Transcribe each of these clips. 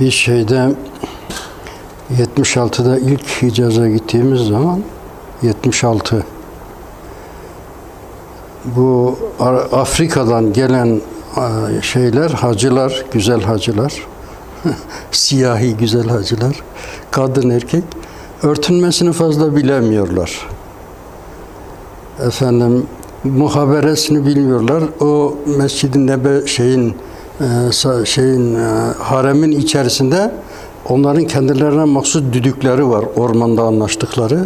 Bir şeyde 76'da ilk Hicaz'a gittiğimiz zaman 76 bu Afrika'dan gelen şeyler, hacılar, güzel hacılar, siyahi güzel hacılar, kadın erkek örtünmesini fazla bilemiyorlar. Efendim muhaberesini bilmiyorlar. O Mescid-i Nebe şeyin e, sa- şeyin e, haremin içerisinde onların kendilerine mahsus düdükleri var ormanda anlaştıkları.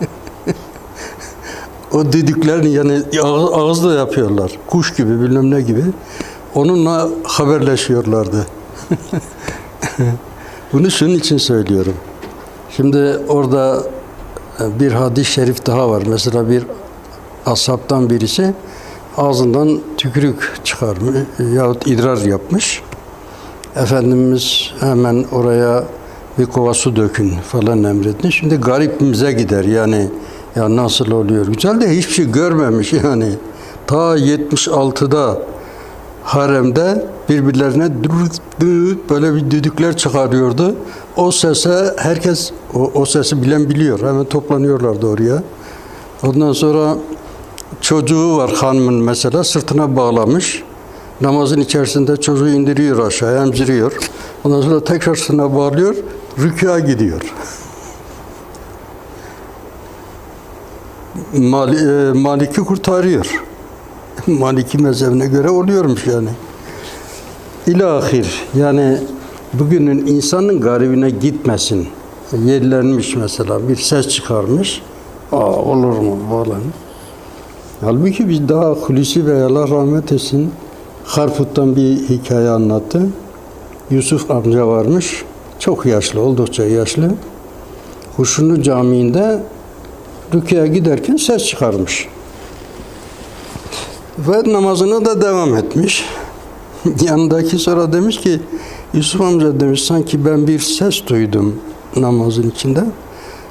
o düdüklerini yani ağız, ağızla yapıyorlar. Kuş gibi bilmem ne gibi. Onunla haberleşiyorlardı. Bunu şunun için söylüyorum. Şimdi orada e, bir hadis-i şerif daha var. Mesela bir ashabtan birisi ağzından tükürük çıkarmış yahut idrar yapmış. Efendimiz hemen oraya bir kova su dökün falan emretti. Şimdi garipimize gider yani ya nasıl oluyor? Güzel de hiçbir şey görmemiş yani. Ta 76'da haremde birbirlerine böyle bir düdükler çıkarıyordu. O sese herkes o, o sesi bilen biliyor. Hemen toplanıyorlardı oraya. Ondan sonra çocuğu var hanımın mesela sırtına bağlamış. Namazın içerisinde çocuğu indiriyor aşağıya emziriyor. Ondan sonra tekrar sırtına bağlıyor. Rükûa gidiyor. Mali, e, Malik'i kurtarıyor. Maliki mezhebine göre oluyormuş yani. İlahir yani bugünün insanın garibine gitmesin. Yerlenmiş mesela bir ses çıkarmış. Aa olur mu falan. Halbuki biz daha Hulusi Bey Allah rahmet etsin Harput'tan bir hikaye anlattı. Yusuf amca varmış. Çok yaşlı, oldukça yaşlı. Huşunlu Camii'nde rüküye giderken ses çıkarmış. Ve namazına da devam etmiş. Yanındaki sonra demiş ki Yusuf amca demiş sanki ben bir ses duydum namazın içinde.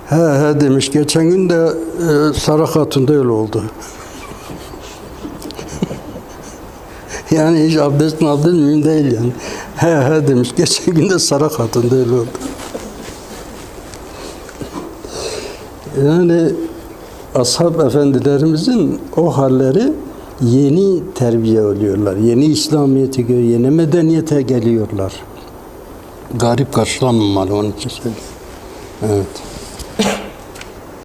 He he demiş geçen gün de e, Sarı Hatun'da öyle oldu. yani hiç abdest mi aldın mühim değil yani. He he demiş geçen gün de Sarı Hatun'da öyle oldu. Yani ashab efendilerimizin o halleri yeni terbiye oluyorlar. Yeni İslamiyet'e göre, yeni medeniyete geliyorlar. Garip karşılanmamalı onun için söylüyorum. Evet.